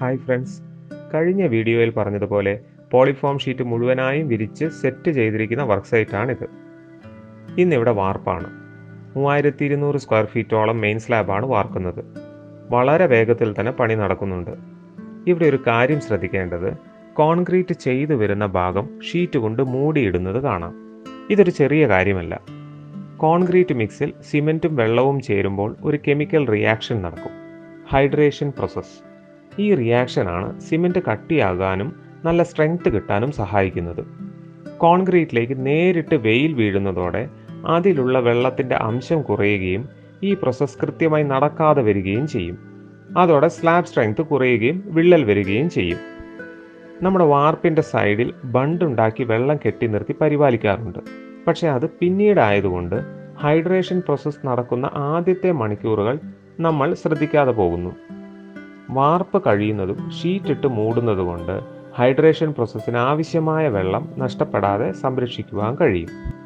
Hi friends കഴിഞ്ഞ വീഡിയോയിൽ പറഞ്ഞതുപോലെ പോളിഫോം ഷീറ്റ് മുഴുവനായും വിരിച്ച് സെറ്റ് ചെയ്തിരിക്കുന്ന വർക്ക് സൈറ്റാണിത് ഇന്നിവിടെ വാർപ്പാണ്. മൂവായിരത്തി ഇരുന്നൂറ് സ്ക്വയർ ഫീറ്റോളം മെയിൻ സ്ലാബാണ് വാർക്കുന്നത്. വളരെ വേഗത്തിൽ തന്നെ പണി നടക്കുന്നുണ്ട്. ഇവിടെ ഒരു കാര്യം ശ്രദ്ധിക്കേണ്ടത്. കോൺക്രീറ്റ് ചെയ്തു വരുന്ന ഭാഗം ഷീറ്റ് കൊണ്ട് മൂടിയിടുന്നത് കാണാം. ഇതൊരു ചെറിയ കാര്യമല്ല. കോൺക്രീറ്റ് മിക്സിൽ സിമെന്റും വെള്ളവും ചേരുമ്പോൾ ഒരു കെമിക്കൽ റിയാക്ഷൻ നടക്കും. ഹൈഡ്രേഷൻ പ്രോസസ്സ് ഈ റിയാക്ഷനാണ് സിമെന്റ് കട്ടിയാകാനും നല്ല സ്ട്രെങ്ത് കിട്ടാനും സഹായിക്കുന്നത്. കോൺക്രീറ്റിലേക്ക് നേരിട്ട് വെയിൽ വീഴുന്നതോടെ അതിലുള്ള വെള്ളത്തിന്റെ അംശം കുറയുകയും ഈ പ്രോസസ്സ് കൃത്യമായി നടക്കാതെ വരികയും ചെയ്യും. അതോടെ സ്ലാബ് സ്ട്രെങ്ത് കുറയുകയും വിള്ളൽ വരികയും ചെയ്യും. നമ്മുടെ വാർപ്പിന്റെ സൈഡിൽ ബണ്ടുണ്ടാക്കി വെള്ളം കെട്ടി നിർത്തി പരിപാലിക്കാറുണ്ട്. പക്ഷേ അത് പിന്നീടായതുകൊണ്ട് ഹൈഡ്രേഷൻ പ്രോസസ്സ് നടക്കുന്ന ആദ്യത്തെ മണിക്കൂറുകൾ നമ്മൾ ശ്രദ്ധിക്കാതെ പോകുന്നു. വാർപ്പ് കഴിയുന്നതും ഷീറ്റിട്ട് മൂടുന്നതുകൊണ്ട് ഹൈഡ്രേഷൻ പ്രോസസ്സിന് ആവശ്യമായ വെള്ളം നഷ്ടപ്പെടാതെ സംരക്ഷിക്കുവാൻ കഴിയും.